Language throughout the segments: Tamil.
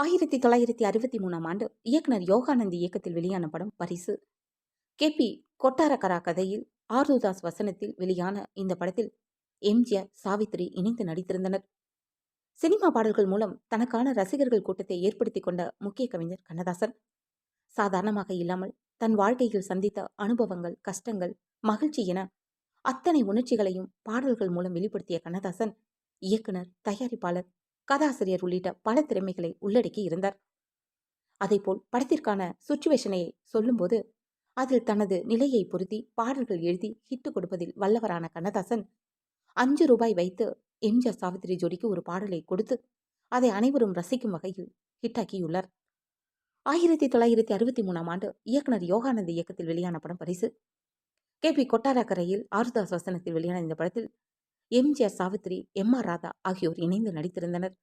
ஆயிரத்தி தொள்ளாயிரத்தி அறுபத்தி மூணாம் ஆண்டு இயக்குனர் யோகானந்த் இயக்கத்தில் வெளியான படம் பரிசு. கே. பி. கொட்டாரக்கரா கதையில் ஆர்துதாஸ் வசனத்தில் வெளியான இந்த படத்தில் எம்ஜிஆர் சாவித்ரி இணைந்து நடித்திருந்தனர். சினிமா பாடல்கள் மூலம் தனக்கான ரசிகர்கள் கூட்டத்தை ஏற்படுத்திக் கொண்ட முக்கிய கவிஞர் கண்ணதாசன். சாதாரணமாக இல்லாமல் தன் வாழ்க்கையில் சந்தித்த அனுபவங்கள் கஷ்டங்கள் மகிழ்ச்சி என அத்தனை உணர்ச்சிகளையும் பாடல்கள் மூலம் வெளிப்படுத்திய கண்ணதாசன் இயக்குனர் தயாரிப்பாளர் கதாசிரியர் உள்ளிட்ட பல திறமைகளை உள்ளடக்கி இருந்தார். அதேபோல் படத்திற்கான சுச்சுவேஷனை சொல்லும்போது அதில் தனது நிலையை பொருத்தி பாடல்கள் எழுதி ஹிட்டு கொடுப்பதில் வல்லவரான கண்ணதாசன் அஞ்சு ரூபாய் வைத்து எம்ஜிஆர் சாவித்திரி ஜோடிக்கு ஒரு பாடலை கொடுத்து அதை அனைவரும் ரசிக்கும் வகையில் ஹிட்டாக்கியுள்ளார் ஆயிரத்தி தொள்ளாயிரத்தி அறுபத்தி மூணாம் ஆண்டு இயக்குனர் யோகானந்த் இயக்கத்தில் வெளியான படம் பரிசு. கே. பி. கொட்டாரக்கரையில் ஆருதாஸ் வசனத்தில் வெளியான இந்த படத்தில் எம்ஜிஆர் சாவித்திரி எம். ஆர். ராதா ஆகியோர் இணைந்து நடித்திருந்தனர்.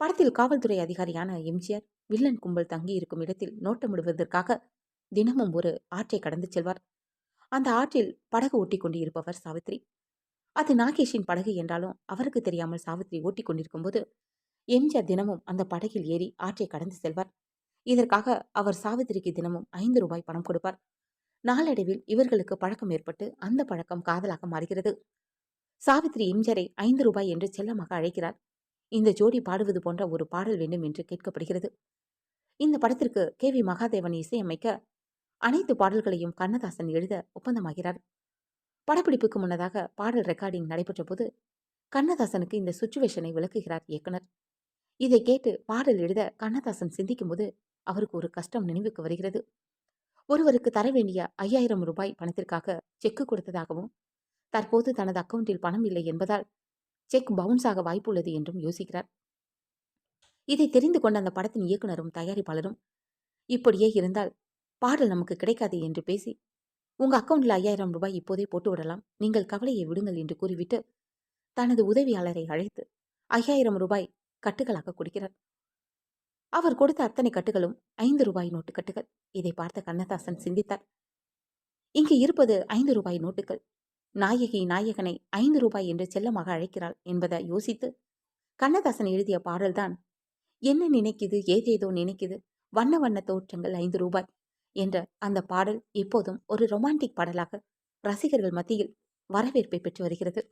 படத்தில் காவல்துறை அதிகாரியான எம்ஜிஆர் வில்லன் கும்பல் தங்கியிருக்கும் இடத்தில் நோட்டமிடுவதற்காக தினமும் ஒரு ஆற்றை கடந்து செல்வார். அந்த ஆற்றில் படகு ஓட்டி கொண்டிருப்பவர் சாவித்ரி. அது நாகேஷின் படகு என்றாலும் அவருக்கு தெரியாமல் சாவித்ரி ஓட்டி கொண்டிருக்கும் போது எம்ஜிஆர் தினமும் அந்த படகில் ஏறி ஆற்றை கடந்து செல்வார். இதற்காக அவர் சாவித்திரிக்கு தினமும் ஐந்து ரூபாய் பணம் கொடுப்பார். நாளடைவில் இவர்களுக்கு பழக்கம் ஏற்பட்டு அந்த பழக்கம் காதலாக மாறுகிறது. சாவித்ரி இம்ஜரை ஐந்து ரூபாய் என்று செல்லமாக அழைக்கிறார் இந்த ஜோடி பாடுவது போன்ற ஒரு பாடல் வேண்டும் என்று கேட்கப்படுகிறது. இந்த படத்திற்கு கே. வி. மகாதேவன் இசையமைக்க அனைத்து பாடல்களையும் கண்ணதாசன் எழுத ஒப்பந்தமாகிறார். படப்பிடிப்புக்கு முன்னதாக பாடல் ரெக்கார்டிங் நடைபெற்ற போது கண்ணதாசனுக்கு இந்த சுச்சுவேஷனை விளக்குகிறார் இயக்குனர். இதை கேட்டு பாடல் எழுத கண்ணதாசன் சிந்திக்கும் போது அவருக்கு ஒரு கஷ்டம் நினைவுக்கு வருகிறது. ஒருவருக்கு தர வேண்டிய ஐயாயிரம் ரூபாய் பணத்திற்காக செக்கு கொடுத்ததாகவும் தற்போது தனது அக்கவுண்டில் பணம் இல்லை என்பதால் செக் பவுன்ஸ் ஆக வாய்ப்புள்ளது என்றும் யோசிக்கிறார். இதை தெரிந்து கொண்ட அந்த படத்தின் இயக்குனரும் தயாரிப்பாளரும் இப்படியே இருந்தால் பாடல் நமக்கு கிடைக்காது என்று பேசி உங்க அக்கவுண்ட்ல ஐயாயிரம் ரூபாய் இப்போதே போட்டு விடலாம். நீங்கள் கவலையை விடுங்கள் என்று கூறிவிட்டு தனது உதவியாளரை அழைத்து ஐயாயிரம் ரூபாய் கட்டுகளாக கொடுக்கிறார். அவர் கொடுத்த அத்தனை கட்டுகளும் ஐந்து ரூபாய் நோட்டு கட்டுகள். இதை பார்த்த கண்ணதாசன் சிந்தித்தார். இங்கு இருப்பது ஐந்து ரூபாய் நோட்டுகள். நாயகி நாயகனை ஐந்து ரூபாய் என்று செல்லமாக அழைக்கிறாள் என்பதை யோசித்து கண்ணதாசன் எழுதிய பாடல்தான் என்ன நினைக்குது? ஏதேதோ நினைக்குது. வண்ண வண்ண தோற்றங்கள் ஐந்து ரூபாய் என்ற அந்த பாடல் இப்போதும் ஒரு ரொமான்டிக் பாடலாக ரசிகர்கள் மத்தியில் வரவேற்பை பெற்று வருகிறது.